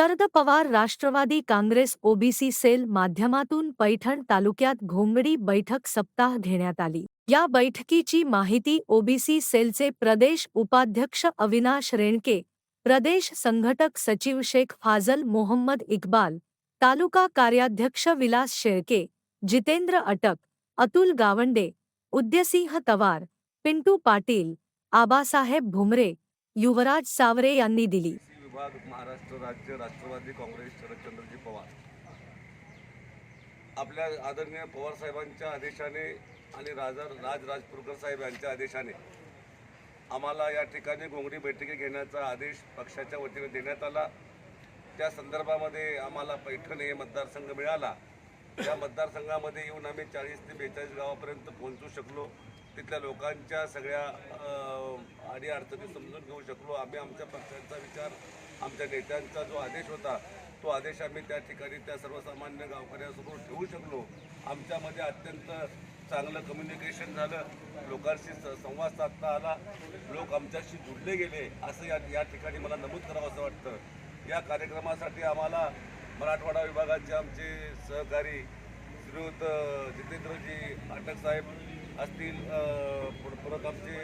Sharad Pawar Rashtravadi Congress OBC cell माध्यमातून पैठण तालुक्यात घोंगडी बैठक सप्ताह घेण्यात आली. या बैठकीची माहिती ओबीसी सेलचे प्रदेश उपाध्यक्ष अविनाश रेणके प्रदेश संघटक सचिव शेख फाजल मोहम्मद इक्बाल तालुका कार्याध्यक्ष विलास शेळके जितेंद्र अटक अतुल गावंडे उद्यसिंह तवार पिंटू पाटील आबासाहेब भुमरे युवराज सावरे यांनी दिली. विभाग महाराष्ट्र राज्य राष्ट्रवादी काँग्रेस शरदचंद्रजी पवार. आपल्या आदरणीय पवारसाहेबांच्या आदेशाने आणि राजा राज राजपूरकर साहेब यांच्या आदेशाने आम्हाला या ठिकाणी घोंगडी बैठकी घेण्याचा आदेश पक्षाच्या वतीने देण्यात आला. त्या संदर्भामध्ये आम्हाला पैठण हे मतदारसंघ मिळाला. या मतदारसंघामध्ये येऊन आम्ही चाळीस ते बेचाळीस गावापर्यंत पोहोचू शकलो. तिथल्या लोकांच्या सगळ्या आणि अडचणी समजून घेऊ शकलो. आम्ही आमच्या पक्षांचा विचार आमच्या नेत्यांचा जो आदेश होता तो आदेश आम्ही त्या ठिकाणी त्या सर्वसामान्य गावकऱ्यांसमोर ठेवू शकलो. आमच्यामध्ये अत्यंत चांगलं कम्युनिकेशन झालं. लोकांशी स- संवाद साधता आला. लोक आमच्याशी जुडले गेले. असं या या ठिकाणी मला नमूद करावं असं वाटतं. या कार्यक्रमासाठी आम्हाला मराठवाडा विभागाचे आमचे सहकारी श्रीयुत जितेंद्रजी अटक साहेब असतील अ, परत आमचे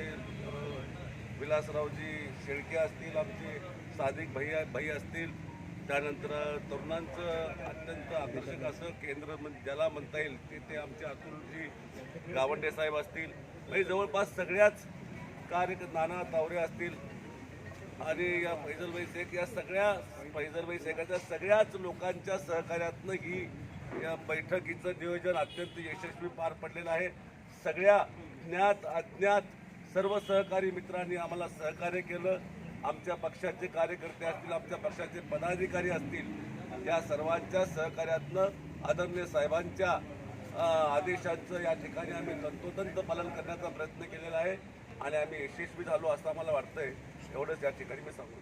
विलासरावजी शेळके असतील आमचे सादिक भैया भाई असतील. त्यानंतर तरुणांचं अत्यंत आकर्षक असं केंद्र म्हण- ज्याला म्हणता येईल ते ते आमचे अतुलजी गावंडे साहेब असतील. म्हणजे जवळपास सगळ्याच कार्य नाना तावरे असतील. आणि या फैजलभाई शेख या सगळ्या फैजलभाई शेखाच्या सगळ्याच लोकांच्या सहकार्यातनं ही या बैठकीचं नियोजन अत्यंत यशस्वी पार पडलेलं आहे. सगळ्या ज्ञात अज्ञात सर्व सहकारी मित्रांनी आम्हाला सहकार्य केलं. आमच्या पक्षाचे कार्यकर्ते असतील आमच्या पक्षाचे पदाधिकारी असतील या सर्वांच्या सहकार्यातनं आदरणीय साहेबांच्या आदेशांचं या ठिकाणी आम्ही तंतोतंत पालन करण्याचा प्रयत्न केलेला आहे आणि आम्ही यशस्वी झालो असं आम्हाला वाटतंय. एवढंच या ठिकाणी मी सांगू